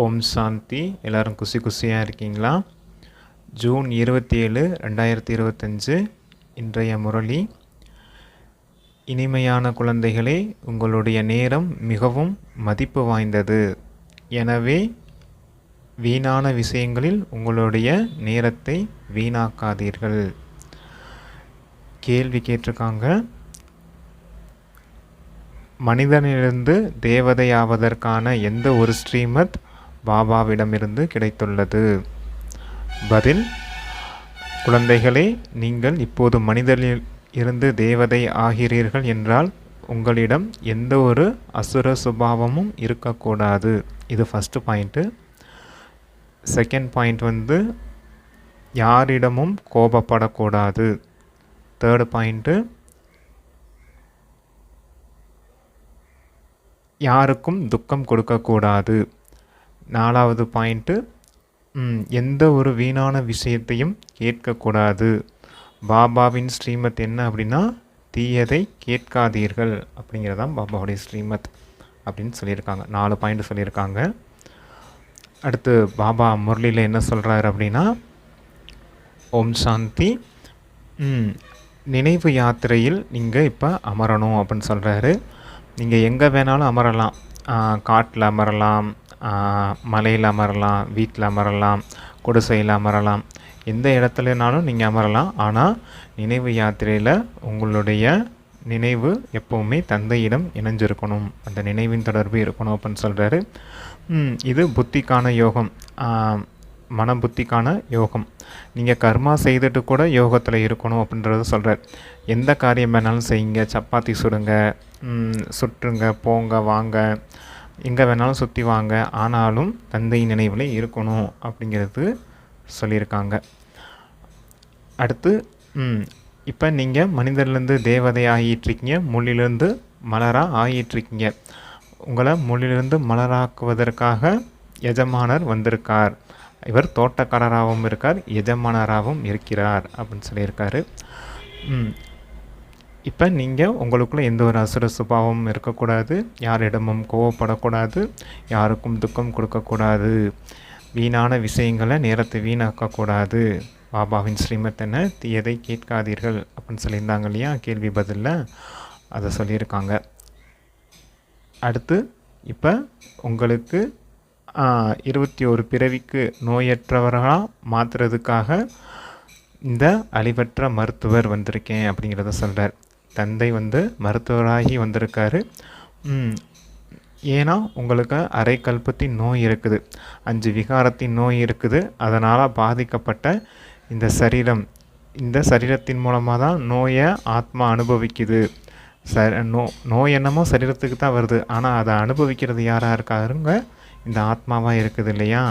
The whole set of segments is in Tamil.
ஓம் சாந்தி. எல்லோரும் குசி குசியாக இருக்கீங்களா? ஜூன் இருபத்தி ஏழு ரெண்டாயிரத்தி இருபத்தஞ்சு இன்றைய முரளி. இனிமையான குழந்தைகளே உங்களுடைய நேரம் மிகவும் மதிப்பு வாய்ந்தது. எனவே வீணான விஷயங்களில் உங்களுடைய நேரத்தை வீணாக்காதீர்கள். கேள்வி கேட்டிருக்காங்க. மனிதனிலிருந்து தேவதையாவதற்கான எந்த ஒரு ஸ்ரீமத் பாபாவிடமிருந்து கிடைத்துள்ளது. பதில் குழந்தைகளே நீங்கள் இப்போது மனிதனில் இருந்து தேவதை ஆகிறீர்கள் என்றால் உங்களிடம் எந்த ஒரு அசுர சுபாவமும் இருக்கக்கூடாது. இது ஃபஸ்ட்டு பாயிண்ட்டு செகண்ட் பாயிண்ட் வந்து யாரிடமும் கோபப்படக்கூடாது. தேர்டு பாயிண்ட்டு யாருக்கும் துக்கம் கொடுக்கக்கூடாது. நாலாவது பாயிண்ட்டு எந்த ஒரு வீணான விஷயத்தையும் கேட்கக்கூடாது. பாபாவின் ஸ்ரீமத் என்ன அப்படின்னா தீயதை கேட்காதீர்கள் அப்படிங்கிறதான் பாபாவுடைய ஸ்ரீமத் அப்படின்னு சொல்லியிருக்காங்க. நாலு பாயிண்ட் சொல்லியிருக்காங்க. அடுத்து பாபா முரளியில் என்ன சொல்கிறாரு அப்படின்னா ஓம் சாந்தி நினைவு யாத்திரையில் நீங்கள் இப்போ அமரணும் அப்படின்னு சொல்கிறாரு நீங்கள் எங்கே வேணாலும் அமரலாம். காட்டில் அமரலாம். மலையில் அமரலாம் வீட்டில் அமரலாம் குடிசையில் அமரலாம். எந்த இடத்துலனாலும் நீங்கள் அமரலாம். ஆனால் நினைவு யாத்திரையில் உங்களுடைய நினைவு எப்போவுமே தந்தையிடம் இணைஞ்சிருக்கணும். அந்த நினைவின் தொடர்பு இருக்கணும் அப்படின்னு சொல்கிறாரு இது புத்திக்கான யோகம். மன புத்திக்கான யோகம். நீங்கள் கர்மா செய்துட்டு கூட யோகத்தில் இருக்கணும் அப்படின்றத சொல்கிறார் எந்த காரியம் வேணாலும் செய்யுங்க. சப்பாத்தி சுடுங்க. சுற்றுங்க போங்க வாங்க. எங்கே வேணாலும் சுற்றி வாங்க. ஆனாலும் தந்தை நினைவில் இருக்கணும் அப்படிங்கிறது சொல்லியிருக்காங்க. அடுத்து இப்போ நீங்கள் மனிதர்லேருந்து தேவதை ஆகிட்டுருக்கீங்க. மொழியிலேருந்து மலராக ஆகிட்டுருக்கீங்க. உங்களை மொழியிலிருந்து மலராக்குவதற்காக எஜமானர் வந்திருக்கார். இவர் தோட்டக்காரராகவும் இருக்கார் எஜமானராகவும் இருக்கிறார் அப்படின்னு சொல்லியிருக்காரு. இப்போ நீங்கள் உங்களுக்குள்ளே எந்த ஒரு அசுர சுபாவமும் இருக்கக்கூடாது. யாரிடமும் கோவப்படக்கூடாது. யாருக்கும் துக்கம் கொடுக்கக்கூடாது. வீணான விஷயங்களை நேரத்தை வீணாக்கக்கூடாது. பாபாவின் ஸ்ரீமத் என்ன தீயதை கேட்காதீர்கள் அப்படின்னு சொல்லியிருந்தாங்க இல்லையா? கேள்வி பதிலில் அதை சொல்லியிருக்காங்க. அடுத்து இப்போ உங்களுக்கு இருபத்தி ஒரு பிறவிக்கு நோயற்றவர்களாக மாற்றுறதுக்காக இந்த அழிவற்ற மருத்துவர் வந்திருக்கேன் அப்படிங்கிறத சொல்கிறார் தந்தை வந்து மருத்துவராகி வந்திருக்காரு. ஏன்னா உங்களுக்கு அரை கல்பத்தின் நோய் இருக்குது. அஞ்சு விகாரத்தின் நோய் இருக்குது. அதனால் பாதிக்கப்பட்ட இந்த சரீரம் இந்த சரீரத்தின் மூலமாக தான் நோயை ஆத்மா அனுபவிக்குது. ச நோ நோய் என்னமோ சரீரத்துக்கு தான் வருது. ஆனால் அதை அனுபவிக்கிறது யாராக இருக்காருங்க? இந்த ஆத்மாவாக இருக்குது இல்லையா?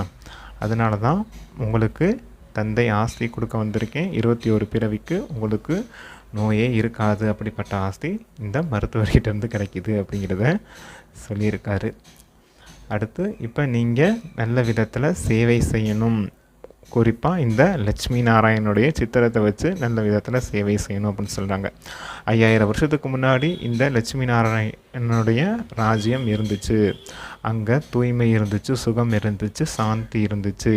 அதனால தான் உங்களுக்கு தந்தை ஆஸ்தி கொடுக்க வந்திருக்கேன். இருபத்தி ஒரு பிறவிக்கு உங்களுக்கு நோயே இருக்காது அப்படிப்பட்ட ஆஸ்தி இந்த மருத்துவர்கிட்டேருந்து கிடைக்கிது அப்படிங்கிறத சொல்லியிருக்காரு. அடுத்து இப்போ நீங்கள் நல்ல விதத்தில் சேவை செய்யணும். குறிப்பாக இந்த லட்சுமி நாராயணனுடைய சித்திரத்தை வச்சு நல்ல விதத்தில் சேவை செய்யணும் அப்படின்னு சொல்கிறாங்க ஐயாயிரம் வருஷத்துக்கு முன்னாடி இந்த லட்சுமி நாராயணனுடைய ராஜ்யம் இருந்துச்சு. அங்கே தூய்மை இருந்துச்சு சுகம் இருந்துச்சு சாந்தி இருந்துச்சு.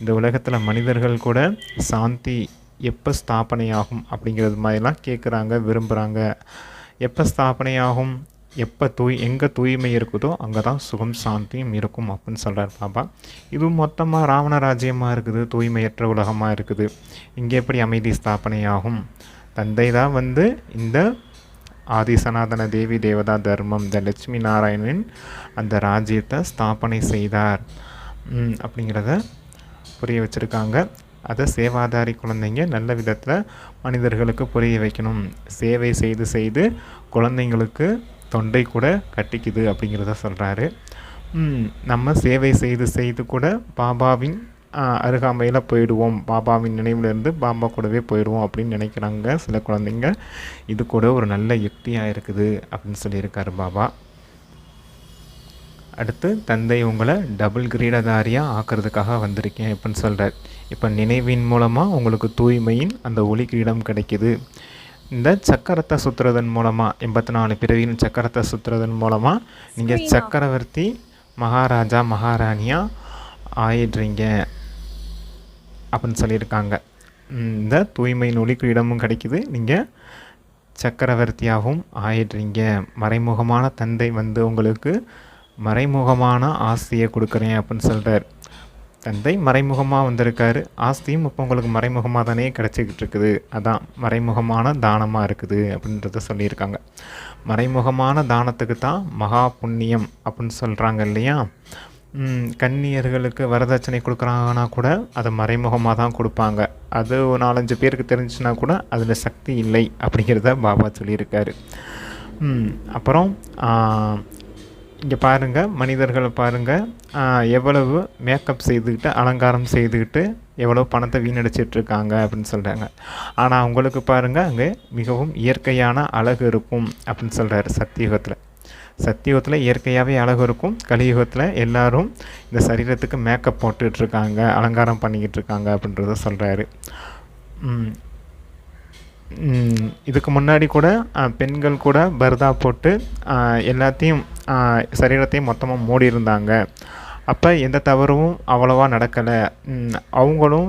இந்த உலகத்தில் மனிதர்கள் கூட சாந்தி எப்போ ஸ்தாபனையாகும் அப்படிங்கிறது மாதிரிலாம் கேட்குறாங்க விரும்புகிறாங்க எப்போ ஸ்தாபனையாகும் எப்போ தூய் எங்கே தூய்மை இருக்குதோ அங்கே தான் சுகம் சாந்தியும் இருக்கும் அப்படின்னு சொல்கிறார் பாபா. இது மொத்தமாக ராவண ராஜ்யமாக இருக்குது தூய்மையற்ற உலகமாக இருக்குது. இங்கே எப்படி அமைதி ஸ்தாபனையாகும்? தந்தை தான் வந்து இந்த ஆதி சனாதன தேவி தேவதா தர்மம் இந்த லட்சுமி நாராயணன் அந்த ராஜ்யத்தை ஸ்தாபனை செய்தார். அப்படிங்கிறத புரிய வச்சுருக்காங்க. அதை சேவாதாரி குழந்தைங்க நல்ல விதத்தில் மனிதர்களுக்கு புரிய வைக்கணும். சேவை செய்து செய்து குழந்தைங்களுக்கு தொண்டை கூட கட்டிக்குது அப்படிங்கிறத சொல்கிறாரு நம்ம சேவை செய்து செய்து கூட பாபாவின் அருகாமையில் போயிடுவோம். பாபாவின் நினைவிலிருந்து பாபா கூடவே போயிடுவோம் அப்படின்னு நினைக்கிறாங்க சில குழந்தைங்க. இது கூட ஒரு நல்ல யுக்தியாக இருக்குது அப்படின்னு சொல்லியிருக்காரு பாபா. அடுத்து தந்தை உங்களை டபுள் கிரீடதாரியாக ஆக்கிறதுக்காக வந்திருக்கேன் அப்படின்னு சொல்கிறார் இப்போ நினைவின் மூலமாக உங்களுக்கு தூய்மையின் அந்த ஒளி கிரீடம் கிடைக்கிது. இந்த சக்கரத்தை சுற்றுறதன் மூலமாக எண்பத்தி நாலு பிறவியின் சக்கரத்தை சுற்றுறதன் மூலமாக நீங்கள் சக்கரவர்த்தி மகாராஜா மகாராணியாக ஆயிடுறீங்க அப்படின்னு சொல்லியிருக்காங்க. இந்த தூய்மையின் ஒளி கிரீடமும் கிடைக்குது. நீங்கள் சக்கரவர்த்தியாகவும் ஆயிடுறீங்க. மறைமுகமான தந்தை வந்து உங்களுக்கு மறைமுகமான ஆஸ்தியை கொடுக்குறேன் அப்படின்னு சொல்கிறார் தந்தை மறைமுகமாக வந்திருக்காரு. ஆஸ்தியும் இப்போ உங்களுக்கு மறைமுகமாக தானே கிடச்சிக்கிட்டு இருக்குது. அதான் மறைமுகமான தானமாக இருக்குது அப்படின்றத சொல்லியிருக்காங்க. மறைமுகமான தானத்துக்கு தான் மகா புண்ணியம் அப்படின்னு சொல்கிறாங்க இல்லையா? கன்னியர்களுக்கு வரதட்சணை கொடுக்குறாங்கன்னா கூட அதை மறைமுகமாக தான் கொடுப்பாங்க. அது ஒரு நாலஞ்சு பேருக்கு தெரிஞ்சுன்னா கூட அதில் சக்தி இல்லை அப்படிங்கிறத பாபா சொல்லியிருக்காரு. அப்புறம் இங்கே பாருங்கள் மனிதர்களை பாருங்கள் எவ்வளவு மேக்கப் செய்துக்கிட்டு அலங்காரம் செய்துக்கிட்டு எவ்வளோ பணத்தை வீணடிச்சிட்ருக்காங்க அப்படின்னு சொல்கிறாங்க ஆனால் அவங்களுக்கு பாருங்கள் அங்கே மிகவும் இயற்கையான அழகு இருக்கும் அப்படின்னு சொல்கிறாரு சத்தியுகத்தில். சத்தியுகத்தில் இயற்கையாகவே அழகு இருக்கும். கலியுகத்தில் எல்லோரும் இந்த சரீரத்துக்கு மேக்கப் போட்டுட்ருக்காங்க அலங்காரம் பண்ணிக்கிட்டு இருக்காங்க அப்படின்றத சொல்கிறாரு இதுக்கு முன்னாடி கூட பெண்கள் கூட பர்தா போட்டு எல்லாத்தையும் சரீரத்தையும் மொத்தமாக மூடி இருந்தாங்க அப்போ எந்த தவறும் அவ்வளோவா நடக்கலை. அவங்களும்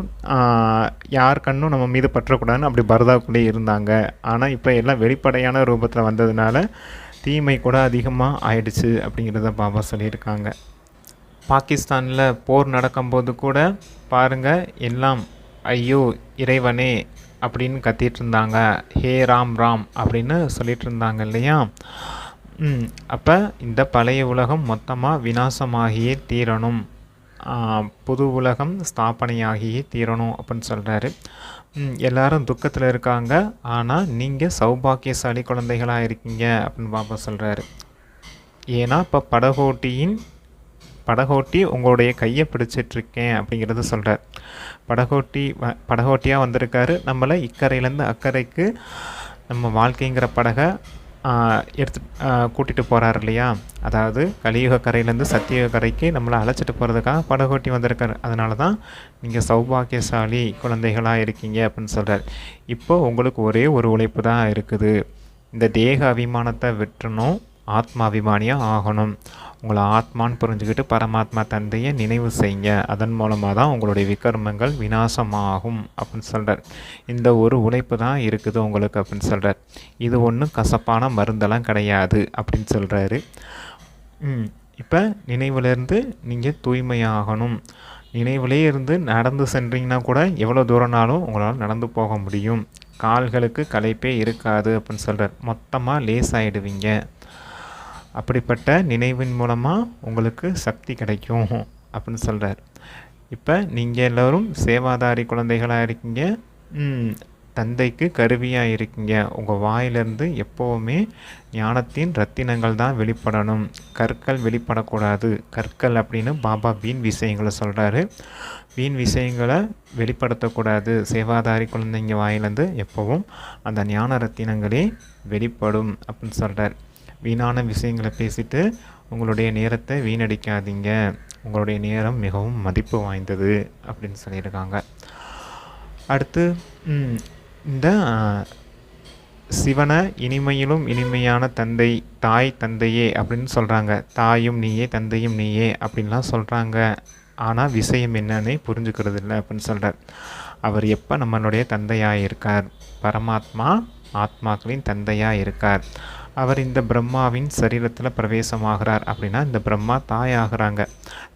யார் கண்ணும் நம்ம மீது பற்றக்கூடாதுன்னு அப்படி பரதாக்குள்ளே இருந்தாங்க. ஆனால் இப்போ எல்லாம் வெளிப்படையான ரூபத்தில் வந்ததுனால தீமை கூட அதிகமாக ஆயிடுச்சு அப்படிங்கிறத பாபா சொல்லியிருக்காங்க. பாகிஸ்தானில் போர் நடக்கும்போது கூட பாருங்கள் எல்லாம் ஐயோ இறைவனே அப்படின்னு கத்திட்டு இருந்தாங்க ஹே ராம் ராம் அப்படின்னு சொல்லிட்டு இருந்தாங்க இல்லையா அப்போ இந்த பழைய உலகம் மொத்தமாக விநாசமாகியே தீரணும். புது உலகம் ஸ்தாபனையாகியே தீரணும் அப்படின்னு சொல்கிறாரு எல்லாரும் துக்கத்தில் இருக்காங்க. ஆனால் நீங்கள் சௌபாக்கியசாலி குழந்தைகளாக இருக்கீங்க அப்படின்னு பாபா சொல்கிறாரு ஏன்னா இப்போ படகோட்டியின் படகோட்டி உங்களுடைய கையை பிடிச்சிட்ருக்கேன் அப்படிங்கிறத சொல்கிறார் படகோட்டி வ படகோட்டியாக வந்திருக்காரு. நம்மளை இக்கரையிலேருந்து அக்கறைக்கு நம்ம வாழ்க்கைங்கிற படகை எடுத்து கூட்டிகிட்டு போகிறார் இல்லையா? அதாவது கலியுக கரையிலேருந்து சத்தியுக கரைக்கு நம்மளை அழைச்சிட்டு போகிறதுக்காக படகோட்டி வந்திருக்கார். அதனால தான் நீங்கள் சௌபாகியசாலி குழந்தைகளாக இருக்கீங்க அப்படின்னு சொல்கிறார் இப்போ உங்களுக்கு ஒரே ஒரு உழைப்பு தான் இருக்குது. இந்த தேக அபிமானத்தை விட்டுணும் ஆத்மாபிமானியாக ஆகணும். உங்களை ஆத்மான்னு புரிஞ்சுக்கிட்டு பரமாத்மா தந்தையை நினைவு செய்யுங்க. அதன் மூலமாக தான் உங்களுடைய விக்ரமங்கள் விநாசமாகும் அப்படின்னு சொல்கிறார் இந்த ஒரு உழைப்பு தான் இருக்குது உங்களுக்கு அப்படின்னு சொல்கிறார் இது ஒன்றும் கசப்பான மருந்தெல்லாம் கிடையாது அப்படின்னு சொல்கிறாரு இப்போ நினைவுலேருந்து நீங்கள் தூய்மையாகணும். நினைவிலே இருந்து நடந்து சென்றீங்கன்னா கூட எவ்வளோ தூரம்னாலும் உங்களால் நடந்து போக முடியும். கால்களுக்கு களைப்பே இருக்காது அப்படின்னு சொல்கிறார் மொத்தமாக லேஸ் ஆகிடுவீங்க அப்படிப்பட்ட நினைவின் மூலமாக உங்களுக்கு சக்தி கிடைக்கும் அப்படின்னு சொல்கிறார் இப்போ நீங்கள் எல்லோரும் சேவாதாரி குழந்தைகளாக இருக்கீங்க. தந்தைக்கு கருவியாக இருக்கீங்க. உங்கள் வாயிலிருந்து எப்போவுமே ஞானத்தின் ரத்தினங்கள் தான் வெளிப்படணும். கற்கள் வெளிப்படக்கூடாது. கற்கள் அப்படின்னு பாபா வீண் விஷயங்களை சொல்கிறாரு வீண் விஷயங்களை வெளிப்படுத்தக்கூடாது. சேவாதாரி குழந்தைங்க வாயிலேருந்து எப்போவும் அந்த ஞான ரத்தினங்களே வெளிப்படும் அப்படின்னு சொல்கிறார் வீணான விஷயங்களை பேசிட்டு உங்களுடைய நேரத்தை வீணடிக்காதீங்க. உங்களுடைய நேரம் மிகவும் மதிப்பு வாய்ந்தது அப்படின்னு சொல்லியிருக்காங்க. அடுத்து இந்த சிவனை இனிமையிலும் இனிமையான தந்தை தாய் தந்தையே அப்படின்னு சொல்கிறாங்க தாயும் நீயே தந்தையும் நீயே அப்படின்லாம் சொல்கிறாங்க ஆனால் விஷயம் என்னன்னு புரிஞ்சுக்கிறது இல்லை அப்படின்னு சொல்கிறார் அவர் எப்போ நம்மளுடைய தந்தையாக இருக்கார் பரமாத்மா ஆத்மாக்களின் தந்தையாக இருக்கார் அவர் இந்த பிரம்மாவின் சரீரத்தில் பிரவேசமாகிறார் அப்படின்னா இந்த பிரம்மா தாயாகிறாங்க.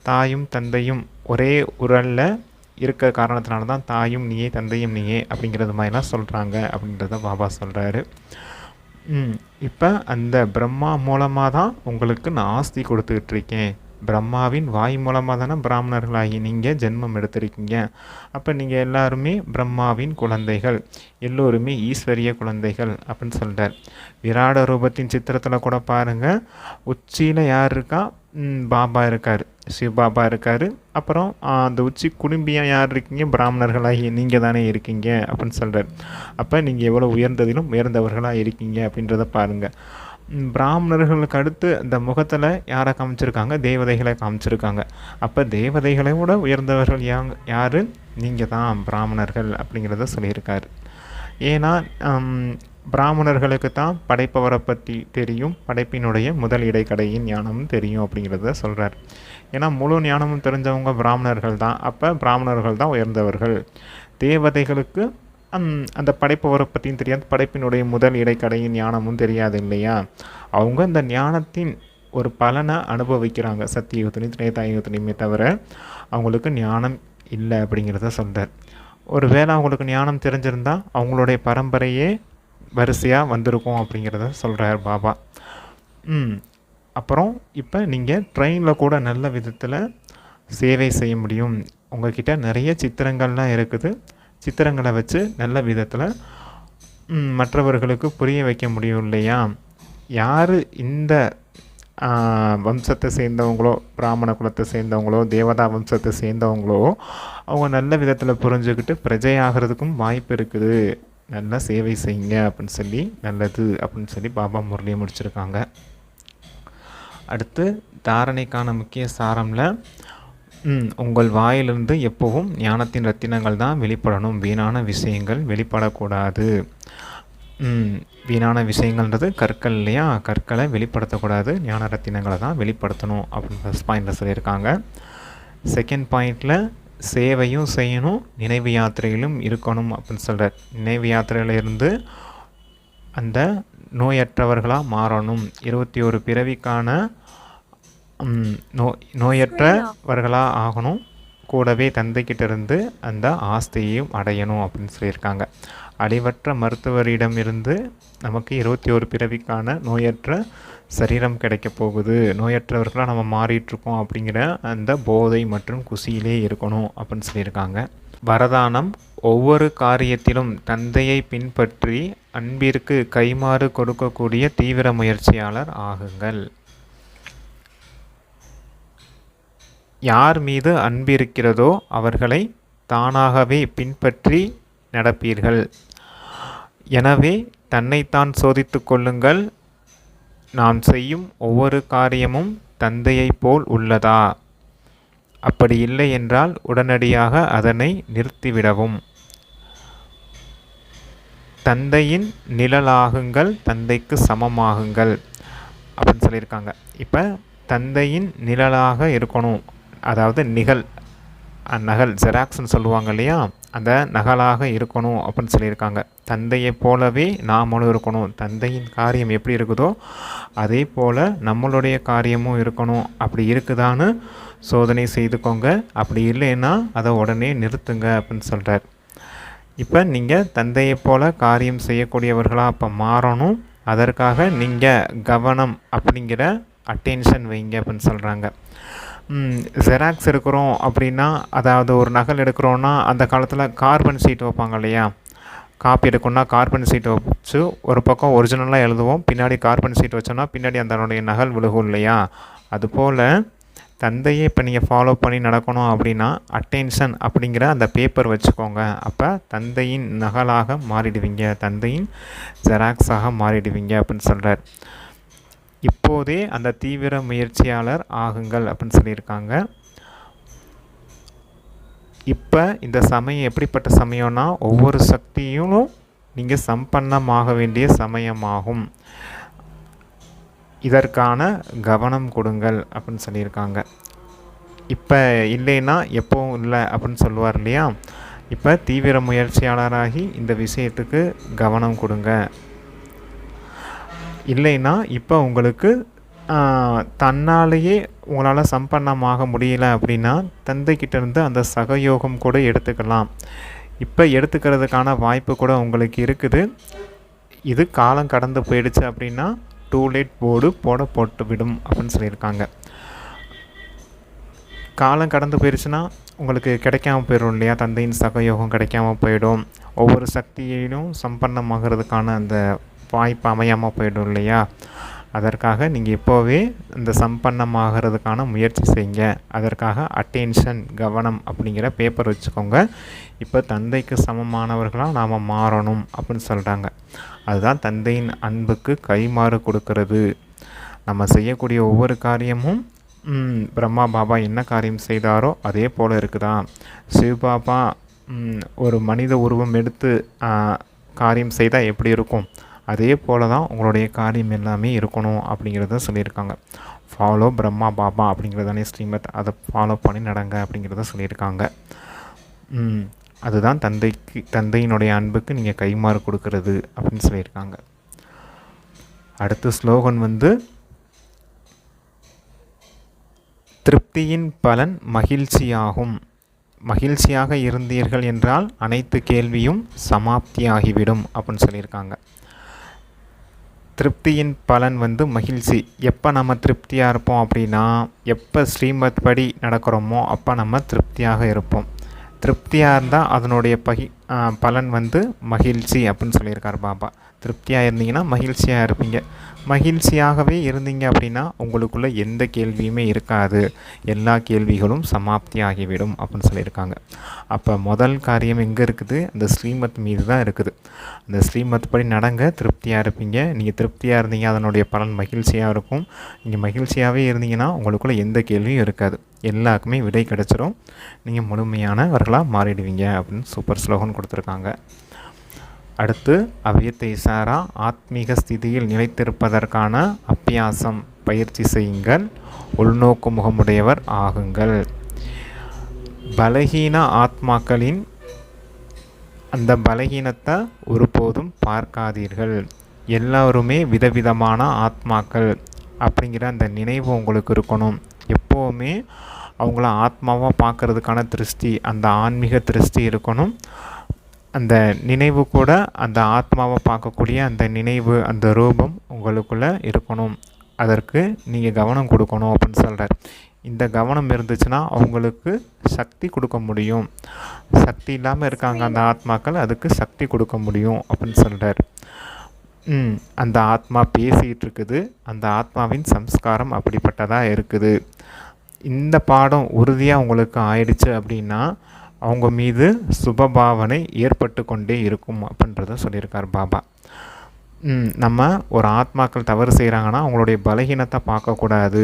தாயும் தந்தையும் ஒரே உரலில் இருக்க காரணத்தினால தான் தாயும் நீயே தந்தையும் நீயே அப்படிங்கிறது மாதிரிலாம் சொல்கிறாங்க அப்படின்றத பாபா சொல்கிறாரு இப்போ அந்த பிரம்மா மூலமாக தான் உங்களுக்கு நான் ஆஸ்தி கொடுத்துக்கிட்டு இருக்கேன். பிரம்மாவின் வாய் மூலமாக தானே பிராமணர்களாகி நீங்கள் ஜென்மம் எடுத்திருக்கீங்க. அப்போ நீங்கள் எல்லாருமே பிரம்மாவின் குழந்தைகள் எல்லோருமே ஈஸ்வரிய குழந்தைகள் அப்படின்னு சொல்கிறார் விராட ரூபத்தின் சித்திரத்தில் கூட பாருங்கள் உச்சியில் யார் இருக்கா? பாபா இருக்கார். சிவபாபா இருக்கார். அப்புறம் அந்த உச்சி குடும்பியாக யார் இருக்கீங்க? பிராமணர்களாகி நீங்கள் தானே இருக்கீங்க அப்படின்னு சொல்கிறார் அப்போ நீங்கள் எவ்வளோ உயர்ந்ததிலும் உயர்ந்தவர்களாக இருக்கீங்க அப்படின்றத பாருங்கள் பிராமணர்களுக்கு அடுத்து இந்த முகத்தில் யாரை காமிச்சிருக்காங்க? தேவதைகளை காமிச்சிருக்காங்க. அப்போ தேவதைகளை விட உயர்ந்தவர்கள் யாங் யார்? நீங்கள் தான் பிராமணர்கள் அப்படிங்கிறத சொல்லியிருக்காரு. ஏன்னா பிராமணர்களுக்கு தான் படைப்பவரை பற்றி தெரியும். படைப்பினுடைய முதல் இடைக்கடையின் ஞானமும் தெரியும் அப்படிங்கிறத சொல்கிறார் ஏன்னா முழு ஞானமும் தெரிஞ்சவங்க பிராமணர்கள் தான். அப்போ பிராமணர்கள் தான் உயர்ந்தவர்கள். தேவதைகளுக்கு அந்த படைப்பவரை பற்றியும் தெரியாது. படைப்பினுடைய முதல் இடைக்கடையின் ஞானமும் தெரியாது இல்லையா? அவங்க இந்த ஞானத்தின் ஒரு பலனை அனுபவிக்கிறாங்க. சத்தியுகத்திலையும் திரேதாயுகத்திலையுமே தவிர அவங்களுக்கு ஞானம் இல்லை அப்படிங்கிறத சொல்கிறார் ஒரு வேளை அவங்களுக்கு ஞானம் தெரிஞ்சிருந்தால் அவங்களுடைய பரம்பரையே வரிசையாக வந்திருக்கும் அப்படிங்கிறத சொல்கிறார் பாபா. ம் அப்புறம் இப்போ நீங்கள் ட்ரெயினில் கூட நல்ல விதத்தில் சேவை செய்ய முடியும். உங்ககிட்ட நிறைய சித்திரங்கள்லாம் இருக்குது. சித்திரங்களை வச்சு நல்ல விதத்தில் மற்றவர்களுக்கு புரிய வைக்க முடியும் இல்லையா? யார் இந்த வம்சத்தை சேர்ந்தவங்களோ பிராமண குலத்தை சேர்ந்தவங்களோ தேவதா வம்சத்தை சேர்ந்தவங்களோ அவங்க நல்ல விதத்தில் புரிஞ்சுக்கிட்டு பிரஜை ஆகிறதுக்கும் வாய்ப்பு இருக்குது. நல்லா சேவை செய்யுங்க அப்படின்னு சொல்லி நல்லது அப்படின்னு சொல்லி பாபா முரளியை முடிச்சிருக்காங்க. அடுத்து தாரணைக்கான முக்கிய சாரம்ல உங்கள் வாயிலிருந்து எப்பவும் ஞானத்தின் ரத்தினங்கள் தான் வெளிப்படணும். வீணான விஷயங்கள் வெளிப்படக்கூடாது. ம், வீணான விஷயங்கள்ன்றது கற்கள் இல்லையா? கற்களை வெளிப்படுத்தக்கூடாது. ஞான ரத்தினங்களை தான் வெளிப்படுத்தணும் அப்படின்னு ஃபஸ்ட் பாயிண்டில் சொல்லியிருக்காங்க. செகண்ட் பாயிண்டில் சேவையும் செய்யணும் நினைவு யாத்திரையிலும் இருக்கணும் அப்படின்னு சொல்கிறார் நினைவு யாத்திரையிலிருந்து அந்த நோயற்றவர்களாக மாறணும். இருபத்தி ஒரு பிறவிக்கான நோ நோயற்றவர்களாக ஆகணும். கூடவே தந்தைக்கிட்ட இருந்து அந்த ஆஸ்தியையும் அடையணும் அப்படின்னு சொல்லியிருக்காங்க. அழிவற்ற மருத்துவரிடம் இருந்து நமக்கு இருபத்தி ஒரு பிறவிக்கான நோயற்ற சரீரம் கிடைக்க போகுது. நோயற்றவர்களாக நம்ம மாறிட்டுருக்கோம் அப்படிங்கிற அந்த போதை மற்றும் குசியிலே இருக்கணும் அப்படின்னு சொல்லியிருக்காங்க. வரதானம் ஒவ்வொரு காரியத்திலும் தந்தையை பின்பற்றி அன்பிற்கு கைமாறு கொடுக்கக்கூடிய தீவிர முயற்சியாளர் ஆகுங்கள். யார் மீது அன்பு இருக்கிறதோ அவர்களை தானாகவே பின்பற்றி நடப்பீர்கள். எனவே தன்னைத்தான் சோதித்து கொள்ளுங்கள். நாம் செய்யும் ஒவ்வொரு காரியமும் தந்தையைப் போல் உள்ளதா? அப்படி இல்லை என்றால் உடனடியாக அதனை நிறுத்திவிடவும். தந்தையின் நிழலாகுங்கள் தந்தைக்கு சமமாகுங்கள் அப்படின்னு சொல்லியிருக்காங்க. இப்போ தந்தையின் நிழலாக இருக்கணும். அதாவது நிகழ் நகல் ஜெராக்ஸ்னு சொல்லுவாங்க இல்லையா? அந்த நகலாக இருக்கணும் அப்படின்னு சொல்லியிருக்காங்க. தந்தையைப் போலவே நாமளும் இருக்கணும். தந்தையின் காரியம் எப்படி இருக்குதோ அதே போல் நம்மளுடைய காரியமும் இருக்கணும். அப்படி இருக்குதான்னு சோதனை செய்துக்கோங்க. அப்படி இல்லைன்னா அதை உடனே நிறுத்துங்க அப்படின்னு சொல்கிறார் இப்போ நீங்கள் தந்தையை போல காரியம் செய்யக்கூடியவர்களாக அப்போ மாறணும். அதற்காக நீங்கள் கவனம் அப்படிங்கிற அட்டென்ஷன் வைங்க அப்படின்னு சொல்கிறாங்க ஜெராக்ஸ் எடுக்கிறோம் அப்படின்னா அதாவது ஒரு நகல் எடுக்கிறோன்னா அந்த காலத்தில் கார்பன் சீட் வைப்பாங்க இல்லையா? காப்பி எடுக்கணும்னா கார்பன் சீட் வச்சு ஒரு பக்கம் ஒரிஜினலாக எழுதுவோம். பின்னாடி கார்பன் சீட் வச்சோன்னா பின்னாடி அதனுடைய நகல் விழுகும் இல்லையா? அதுபோல் தந்தையை இப்போ நீங்கள் ஃபாலோ பண்ணி நடக்கணும் அப்படின்னா அட்டென்ஷன் அப்படிங்கிற அந்த பேப்பர் வச்சுக்கோங்க. அப்போ தந்தையின் நகலாக மாறிடுவீங்க. தந்தையின் ஜெராக்ஸாக மாறிடுவீங்க அப்படின்னு சொல்கிறார் இப்போதே அந்த தீவிர முயற்சியாளர் ஆகுங்கள் அப்படின்னு சொல்லியிருக்காங்க. இப்போ இந்த சமயம் எப்படிப்பட்ட சமயம்னா ஒவ்வொரு சக்தியும் நீங்கள் சம்பன்னமாக வேண்டிய சமயமாகும். இதற்கான கவனம் கொடுங்கள் அப்படின்னு சொல்லியிருக்காங்க. இப்போ இல்லைன்னா எப்போவும் இல்லை அப்படின்னு சொல்லுவார் இல்லையா? இப்போ தீவிர முயற்சியாளராகி இந்த விஷயத்துக்கு கவனம் கொடுங்க. இல்லைன்னா இப்போ உங்களுக்கு தன்னாலேயே உங்களால் சம்பன்னமாக முடியல அப்படின்னா தந்தைக்கிட்டேருந்து அந்த சகயோகம் கூட எடுத்துக்கலாம். இப்போ எடுத்துக்கிறதுக்கான வாய்ப்பு கூட உங்களுக்கு இருக்குது. இது காலம் கடந்து போயிடுச்சு அப்படின்னா டூலேட் போர்டு போட போட்டு விடும் அப்படின்னு சொல்லியிருக்காங்க. காலம் கடந்து போயிடுச்சுன்னா உங்களுக்கு கிடைக்காம போயிடும் இல்லையா? தந்தையின் சகயோகம் கிடைக்காம போயிடும். ஒவ்வொரு சக்தியிலும் சம்பன்னமாகிறதுக்கான அந்த வாய்ப்பு அமையாமல் போயிடும் இல்லையா? அதற்காக நீங்கள் இப்போவே இந்த சம்பன்னமாகிறதுக்கான முயற்சி செய்யுங்க. அதற்காக அட்டென்ஷன் கவனம் அப்படிங்கிற பேப்பர் வச்சுக்கோங்க. இப்போ தந்தைக்கு சமமானவர்களாக நாம் மாறணும் அப்படின்னு சொல்கிறாங்க அதுதான் தந்தையின் அன்புக்கு கைமாறு கொடுக்கறது. நம்ம செய்யக்கூடிய ஒவ்வொரு காரியமும் பிரம்மா பாபா என்ன காரியம் செய்தாரோ அதே போல் இருக்குதா? சிவபாபா ஒரு மனித உருவம் எடுத்து காரியம் செய்தால் எப்படி இருக்கும்? அதே போல் தான் உங்களுடைய காரியம் எல்லாமே இருக்கணும் அப்படிங்கிறத சொல்லியிருக்காங்க. ஃபாலோ பிரம்மா பாபா அப்படிங்கிறதானே ஸ்ரீமத். அதை ஃபாலோ பண்ணி நடங்க அப்படிங்கிறத சொல்லியிருக்காங்க. அதுதான் தந்தைக்கு தந்தையினுடைய அன்புக்கு நீங்கள் கைமாறு கொடுக்கறது அப்படின்னு சொல்லியிருக்காங்க. அடுத்த ஸ்லோகன் வந்து திருப்தியின் பலன் மகிழ்ச்சியாகும். மகிழ்ச்சியாக இருந்தீர்கள் என்றால் அனைத்து கேள்வியும் சமாப்தியாகிவிடும் அப்படின்னு சொல்லியிருக்காங்க. திருப்தியின் பலன் வந்து மகிழ்ச்சி. எப்போ நம்ம திருப்தியாக இருப்போம் அப்படின்னா எப்போ ஸ்ரீமத் படி நடக்கிறோமோ அப்போ நம்ம திருப்தியாக இருப்போம். திருப்தியாக இருந்தால் அதனுடைய பகி பலன் வந்து மகிழ்ச்சி அப்படின்னு சொல்லியிருக்கார் பாபா. திருப்தியாக இருந்தீங்கன்னா மகிழ்ச்சியாக இருப்பீங்க. மகிழ்ச்சியாகவே இருந்தீங்க அப்படின்னா உங்களுக்குள்ளே எந்த கேள்வியுமே இருக்காது. எல்லா கேள்விகளும் சமாப்தி ஆகிவிடும் அப்படின்னு சொல்லியிருக்காங்க. அப்போ முதல் காரியம் எங்கே இருக்குது? அந்த ஸ்ரீமத் மீது தான் இருக்குது. அந்த ஸ்ரீமத் படி நடங்க திருப்தியாக இருப்பீங்க. நீங்கள் திருப்தியாக இருந்தீங்க அதனுடைய பலன் மகிழ்ச்சியாக இருக்கும். நீங்கள் மகிழ்ச்சியாகவே இருந்தீங்கன்னா உங்களுக்குள்ளே எந்த கேள்வியும் இருக்காது. எல்லாருக்குமே விடை கிடச்சிரும். நீங்கள் முழுமையானவர்களாக மாறிடுவீங்க அப்படின்னு சூப்பர் ஸ்லோகன் கொடுத்துருக்காங்க. அடுத்து அவ்வியத்தை சாரா ஆத்மீக ஸ்திதியில் நிலைத்திருப்பதற்கான அப்பியாசம் பயிற்சி செய்யுங்கள். உள்நோக்கு முகமுடையவர் ஆகுங்கள். பலகீன ஆத்மாக்களின் அந்த பலகீனத்தை ஒருபோதும் பார்க்காதீர்கள். எல்லோருமே விதவிதமான ஆத்மாக்கள் அப்படிங்கிற அந்த நினைவு உங்களுக்கு இருக்கணும். எப்போவுமே அவங்கள ஆத்மாவாக பார்க்குறதுக்கான திருஷ்டி அந்த ஆன்மீக திருஷ்டி இருக்கணும். அந்த நினைவு கூட அந்த ஆத்மாவை பார்க்கக்கூடிய அந்த நினைவு அந்த ரூபம் உங்களுக்குள்ளே இருக்கணும். அதற்கு நீங்கள் கவனம் கொடுக்கணும் அப்படின்னு சொல்கிறார் இந்த கவனம் இருந்துச்சுன்னா அவங்களுக்கு சக்தி கொடுக்க முடியும். சக்தி இல்லாமல் இருக்காங்க அந்த ஆத்மாக்கள் அதுக்கு சக்தி கொடுக்க முடியும் அப்படின்னு சொல்கிறார் அந்த ஆத்மா பேசிகிட்டு இருக்குது. அந்த ஆத்மாவின் சம்ஸ்காரம் அப்படிப்பட்டதாக இருக்குது. இந்த பாடம் உறுதியாக உங்களுக்கு ஆயிடுச்சு அப்படின்னா அவங்க மீது சுபபாவனை ஏற்பட்டு கொண்டே இருக்கும் அப்படின்றத சொல்லியிருக்கார் பாபா. நம்ம ஒரு ஆத்மாக்கள் தவறு செய்கிறாங்கன்னா அவங்களுடைய பலகீனத்தை பார்க்கக்கூடாது.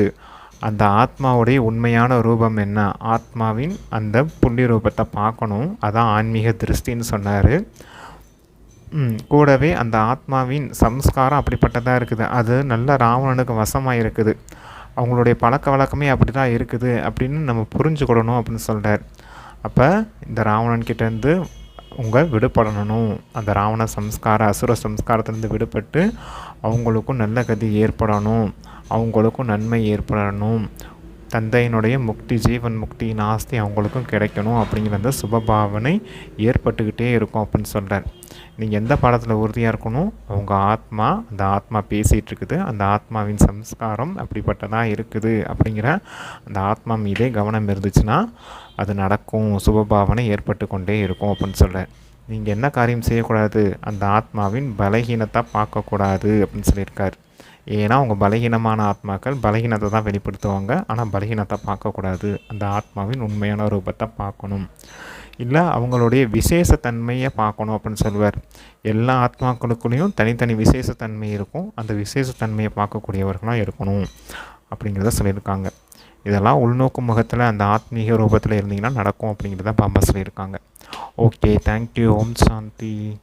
அந்த ஆத்மாவுடைய உண்மையான ரூபம் என்ன? ஆத்மாவின் அந்த புள்ளி ரூபத்தை பார்க்கணும். அதான் ஆன்மீக திருஷ்டின்னு சொன்னார். கூடவே அந்த ஆத்மாவின் சம்ஸ்காரம் அப்படிப்பட்டதாக இருக்குது. அது நல்ல ராவணனுக்கு வசமாக இருக்குது அவங்களுடைய பழக்க வழக்கமே அப்படி தான் இருக்குது அப்படின்னு நம்ம புரிஞ்சுக்கொள்ளணும் அப்படின்னு சொல்கிறார் அப்போ இந்த ராவணன் கிட்டேருந்து உங்கள் விடுபடணும். அந்த ராவண சம்ஸ்கார அசுர சம்ஸ்காரத்துலேருந்து விடுபட்டு அவங்களுக்கும் நல்ல கதி ஏற்படணும். அவங்களுக்கும் நன்மை ஏற்படணும். தந்தையினுடைய முக்தி ஜீவன் முக்தி நாஸ்தி அவங்களுக்கும் கிடைக்கணும் அப்படிங்கிற அந்த சுபபாவனை ஏற்பட்டுக்கிட்டே இருக்கும் அப்படின்னு சொல்கிறார் நீங்கள் எந்த பாடத்தில் உறுதியாக இருக்கணும்? அவங்க ஆத்மா அந்த ஆத்மா பேசிகிட்டு இருக்குது அந்த ஆத்மாவின் சம்ஸ்காரம் அப்படிப்பட்டதாக இருக்குது அப்படிங்கிற அந்த ஆத்மா மீதே கவனம் இருந்துச்சுன்னா அது நடக்கும் சுபபாவனை ஏற்பட்டு கொண்டே இருக்கும் அப்படின்னு சொல்கிறார் நீங்கள் என்ன காரியம் செய்யக்கூடாது? அந்த ஆத்மாவின் பலகீனத்தை பார்க்கக்கூடாது அப்படின்னு சொல்லியிருக்கார். ஏன்னா அவங்க பலகீனமான ஆத்மாக்கள் பலகீனத்தை தான் வெளிப்படுத்துவாங்க. ஆனால் பலகீனத்தை பார்க்கக்கூடாது. அந்த ஆத்மாவின் உண்மையான ரூபத்தை பார்க்கணும். இல்லை அவங்களுடைய விசேஷத்தன்மையை பார்க்கணும் அப்படின்னு சொல்லுவார் எல்லா ஆத்மாக்களுக்குள்ளேயும் தனித்தனி விசேஷத்தன்மை இருக்கும். அந்த விசேஷத்தன்மையை பார்க்கக்கூடியவர்களாக இருக்கணும் அப்படிங்கிறத சொல்லியிருக்காங்க. இதெல்லாம் உள்நோக்கு முகத்தில் அந்த ஆத்மீக ரூபத்தில் இருந்தீங்கன்னா நடக்கும் அப்படிங்கிறத பாபா சொல்லியிருக்காங்க. Okay thank you Om Shanti.